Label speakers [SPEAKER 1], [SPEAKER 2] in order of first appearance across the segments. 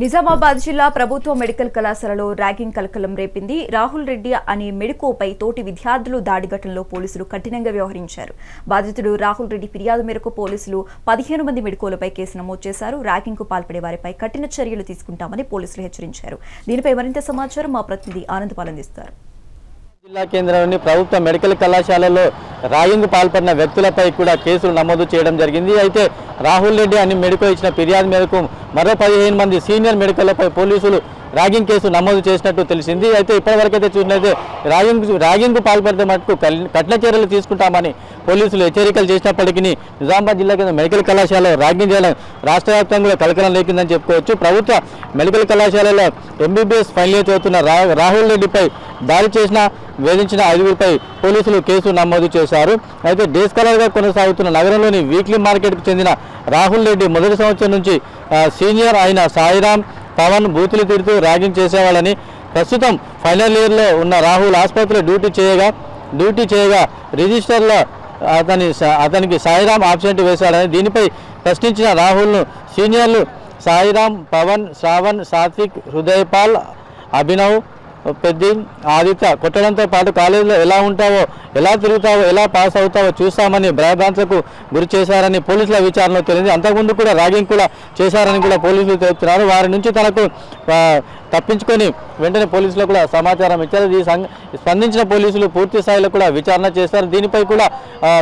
[SPEAKER 1] నిజామాబాద్ జిల్లా ప్రభుత్వ మెడికల్ కళాశాలలో ర్యాగింగ్ కలకలం రేపింది. రాహుల్ రెడ్డి అనే మెడికోపై తోటి విద్యార్థులు దాడి ఘటనలో పోలీసులు కఠినంగా వ్యవహరించారు. బాధితుడు రాహుల్ రెడ్డి ఫిర్యాదు మేరకు పోలీసులు పదిహేను మంది మెడికోలపై కేసు నమోదు చేశారు. ర్యాగింగ్కు పాల్పడే వారిపై కఠిన చర్యలు తీసుకుంటామని పోలీసులు హెచ్చరించారు. దీనిపై మరింత సమాచారం మా ప్రతినిధి ఆనంద్ పాలందిస్తారు.
[SPEAKER 2] జిల్లా కేంద్రంలోని ప్రభుత్వ మెడికల్ కళాశాలలో ర్యాగింగ్ పాల్పడిన వ్యక్తులపై కూడా కేసులు నమోదు చేయడం జరిగింది. అయితే రాహుల్ రెడ్డి అని మెడికో ఇచ్చిన ఫిర్యాదు మేరకు మరో పదిహేను మంది సీనియర్ మెడికల్లపై పోలీసులు ర్యాగింగ్ కేసు నమోదు చేసినట్టు తెలిసింది. అయితే ఇప్పటివరకైతే చూసినట్లయితే ర్యాగింగ్ ర్యాగింగ్ పాల్పడితే మటుకు కఠిన చర్యలు తీసుకుంటామని పోలీసులు హెచ్చరికలు చేసినప్పటికీ నిజామాబాద్ జిల్లా కింద మెడికల్ కళాశాలలో ర్యాగింగ్ చేయడం రాష్ట్ర వ్యాప్తంగా కలకలం లేకిందని చెప్పుకోవచ్చు. ప్రభుత్వ మెడికల్ కళాశాలలో ఎంబీబీఎస్ ఫైనల్ ఇయర్ చదువుతున్న రా రాహుల్ రెడ్డిపై దాడి చేసిన వేధించిన ఐదుగురిపై పోలీసులు కేసు నమోదు చేశారు. అయితే డే స్కాలర్గా కొనసాగుతున్న నగరంలోని వీక్లీ మార్కెట్కు చెందిన రాహుల్ రెడ్డి మొదటి సంవత్సరం నుంచి సీనియర్ అయిన సాయిరామ్ పవన్ బూతులు తిడుతూ ర్యాగింగ్ చేసేవాళ్ళని ప్రస్తుతం ఫైనల్ ఇయర్లో ఉన్న రాహుల్ ఆసుపత్రిలో డ్యూటీ చేయగా డ్యూటీ చేయగా రిజిస్టర్లో అతని అతనికి సాయిరామ్ ఆబ్సెంట్ వేశాడని దీనిపై ప్రశ్నించిన రాహుల్ను సీనియర్లు సాయిరామ్ పవన్ శ్రావణ్ సాత్విక్ హృదయపాల్ అభినవ్ పెద్ది ఆదిత్య కొట్టడంతో పాటు కాలేజీలో ఎలా ఉంటావో ఎలా తిరుగుతావో ఎలా పాస్ అవుతావో చూస్తామని భయభ్రాంతకు గురి చేశారని పోలీసుల విచారణలో తెలిసింది అంతకుముందు కూడా ర్యాగింగ్ కూడా చేశారని కూడా పోలీసులు తెలుపుతున్నారు. వారి నుంచి తనకు తప్పించుకొని వెంటనే పోలీసులకు కూడా సమాచారం ఇచ్చారు. ఈ స్పందించిన పోలీసులు పూర్తి స్థాయిలో కూడా విచారణ చేస్తారు. దీనిపై కూడా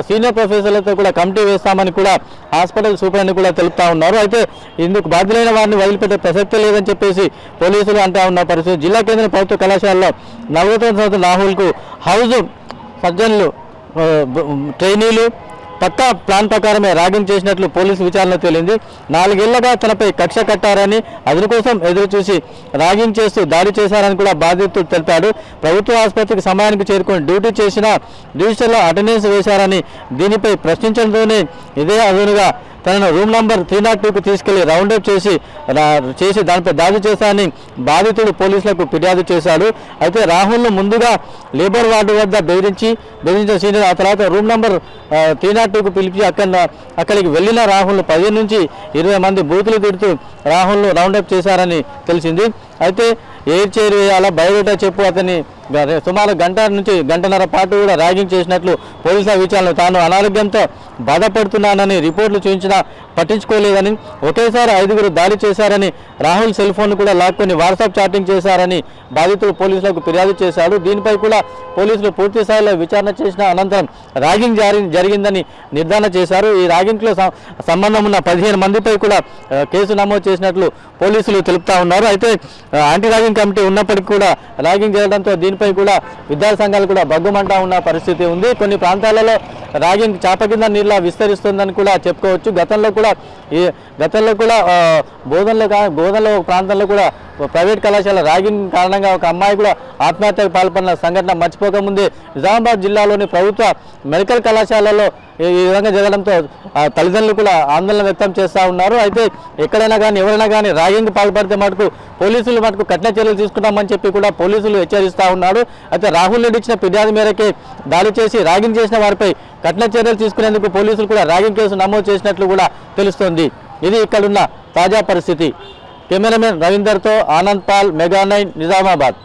[SPEAKER 2] సీనియర్ ప్రొఫెసర్లతో కూడా కమిటీ వేస్తామని కూడా హాస్పిటల్ సూపరింటెండెంట్ కూడా తెలుపుతా ఉన్నారు. అయితే ఇందుకు బాధ్యులైన వారిని వదిలిపెట్టే ప్రసక్తే లేదని చెప్పేసి పోలీసులు అంటా ఉన్న పరిస్థితి. జిల్లా కేంద్ర ప్రభుత్వ కళాశాలలో నలభై తొమ్మిది సంవత్సరం రాహుల్కు హౌస్ సర్జన్లు ట్రైనీలు పక్కా ప్లాన్ ప్రకారమే ర్యాగింగ్ చేసినట్లు పోలీసు విచారణ తేలింది. నాలుగేళ్ళగా తనపై కక్ష కట్టారని అదును కోసం ఎదురు చూసి ర్యాగింగ్ చేస్తూ దాడి చేశారని కూడా బాధితుడు తెలిపాడు. ప్రభుత్వ ఆసుపత్రికి సమయానికి చేరుకొని డ్యూటీ చేసిన రిజిస్టర్లో అటెండెన్స్ వేశారని దీనిపై ప్రశ్నించడంతోనే ఇదే అదునుగా తనను రూమ్ నంబర్ త్రీ నాట్ టూకు తీసుకెళ్ళి రౌండప్ చేసి చేసి దానిపై దాడి చేశారని బాధితుడు పోలీసులకు ఫిర్యాదు చేశాడు. అయితే రాహుల్ను ముందుగా లేబర్ వార్డు వద్ద బెదిరించి బెదిరించిన సీనియర్ ఆ తర్వాత రూమ్ నంబర్ త్రీ నాట్ టూకు పిలిచి అక్కడ అక్కడికి వెళ్ళిన రాహుల్ను పదిహేను నుంచి ఇరవై మంది బూతులు తిడుతూ రాహుల్ను రౌండ్ చేశారని తెలిసింది. అయితే ఎయిర్ చైర్ వేయాలా బయోడేటా చెప్పు అతని సుమారు గంట నుంచి గంటన్నర పాటు కూడా ర్యాగింగ్ చేసినట్లు పోలీసుల విచారణలో తాను అనారోగ్యంతో బాధపడుతున్నానని రిపోర్టులు చూపించినా పట్టించుకోలేదని ఒకేసారి ఐదుగురు దాడి చేశారని రాహుల్ సెల్ ఫోన్ కూడా లాక్కొని వాట్సాప్ చాటింగ్ చేశారని బాధితుడు పోలీసులకు ఫిర్యాదు చేశాడు దీనిపై కూడా పోలీసులు పూర్తి స్థాయిలో విచారణ చేసిన అనంతరం ర్యాగింగ్ జారి జరిగిందని నిర్ధారణ చేశారు. ఈ ర్యాగింగ్లో సంబంధం ఉన్న పదిహేను మందిపై కూడా కేసు నమోదు చేసినట్లు పోలీసులు తెలుపుతా ఉన్నారు. అయితే యాంటీ ర్యాగింగ్ కమిటీ ఉన్నప్పటికీ కూడా ర్యాగింగ్ చేయడంతో దీనిపై కూడా విద్యార్థి సంఘాలు కూడా బగ్గుమంటా ఉన్న పరిస్థితి ఉంది. కొన్ని ప్రాంతాలలో రాగింగ్ చేప కింద నీళ్ళ విస్తరిస్తుందని కూడా చెప్పుకోవచ్చు. గతంలో కూడా ఈ గతంలో కూడా బోధనలో బోధనలో ప్రాంతంలో కూడా ప్రైవేట్ కళాశాల రాగింగ్ కారణంగా ఒక అమ్మాయి కూడా ఆత్మహత్యకు పాల్పడిన సంఘటన మర్చిపోకముందే నిజామాబాద్ జిల్లాలోని ప్రభుత్వ మెడికల్ కళాశాలలో ఈ విధంగా జరగడంతో తల్లిదండ్రులు కూడా ఆందోళన వ్యక్తం చేస్తూ ఉన్నారు. అయితే ఎక్కడైనా కానీ ఎవరైనా కానీ ర్యాగింగ్ పాల్పడితే మటుకు పోలీసులు మటుకు కఠిన చర్యలు తీసుకుంటామని చెప్పి కూడా పోలీసులు హెచ్చరిస్తూ ఉన్నారు. అయితే రాహుల్ రెడ్డి ఇచ్చిన ఫిర్యాదు మేరకే దాడి చేసి ర్యాగింగ్ చేసిన వారిపై కఠిన చర్యలు తీసుకునేందుకు పోలీసులు కూడా ర్యాగింగ్ కేసు నమోదు చేసినట్లు కూడా తెలుస్తోంది. ఇది ఇక్కడున్న తాజా పరిస్థితి. కెమెరామెన్ రవీందర్తో ఆనంద్ పాల్ మెగా నైన్ నిజామాబాద్.